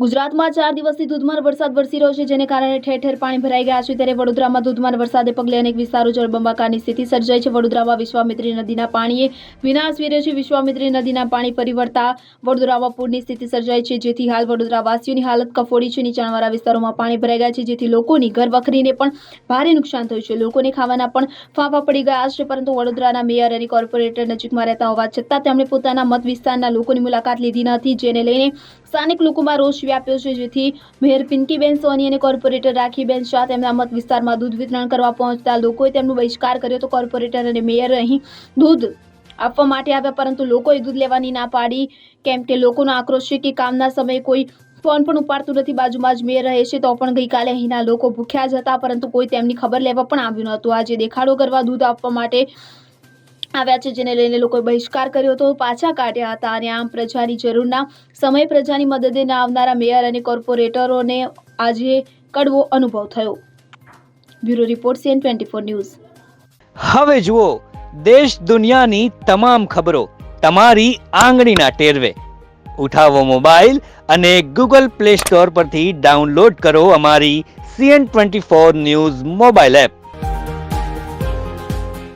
ગુજરાતમાં ચાર દિવસથી ધોધમાર વરસાદ વરસી રહ્યો છે, જેને કારણે ઠેર ઠેર પાણી ભરાઈ ગયા છે. ત્યારે વડોદરામાં ધોધમાર વરસાદે પગલે અનેક વિસ્તારો જળબંબાકારની સ્થિતિ સર્જાઈ છે. વડોદરામાં વિશ્વામિત્રી નદીના પાણીએ વિનાશ વેર્યો છે. વિશ્વામિત્રી નદીના પાણી પરિવર્તા વડોદરામાં પૂરની સ્થિતિ સર્જાઈ છે, જેથી હાલ વડોદરાવાસીઓની હાલત કફોડી છે. નીચાણવાળા વિસ્તારોમાં પાણી ભરાઈ ગયા છે, જેથી લોકોની ઘર વખરીને પણ ભારે નુકસાન થયું છે. લોકોને ખાવાના પણ ફાંફા પડી ગયા છે, પરંતુ વડોદરાના મેયર અને કોર્પોરેટર નજીકમાં રહેતા હોવા છતાં તેમણે પોતાના મત વિસ્તારના લોકોની મુલાકાત લીધી નથી, જેને લઈને સ્થાનિક લોકોમાં રોષ વ્યાપ્યો છે, જેથી મેયર પિંકીબેન સોની અને કોર્પોરેટર રાખીબેન શાહ તેમના મત વિસ્તારમાં દૂધ વિતરણ કરવા પહોંચતા લોકોએ તેમનો બહિષ્કાર કર્યો તો કોર્પોરેટર અને મેયર અહીં દૂધ આપવા માટે આવ્યા, પરંતુ લોકોએ દૂધ લેવાની ના પાડી, કેમ કે લોકોનો આક્રોશ છે કે કામના સમયે કોઈ ફોન પણ ઉપાડતું નથી. બાજુમાં જ મેયર રહે છે, તો પણ ગઈકાલે અહીંના લોકો ભૂખ્યા જ હતા, પરંતુ કોઈ તેમની ખબર લેવા પણ આવ્યું નહોતું. આજે દેખાડો કરવા દૂધ આપવા માટે આવ્યા છે, જેને લઈને લોકોએ બહિષ્કાર કર્યો હતો, પાછા કાઢ્યા હતા અને આમ પ્રજાની જરૂરના સમય પ્રજાની મદદે ના આવનારા મેયર અને કોર્પોરેટરોને આજે કડવો અનુભવ થયો. Bureau report, CN twenty four news. હવે જુઓ, દેશ દુનિયાની તમામ ખબરો તમારી આંગળીના ટેરવે. ઉઠાવો મોબાઈલ અને ગૂગલ પ્લે સ્ટોર પરથી ડાઉનલોડ કરો અમારી CN twenty four news mobile app.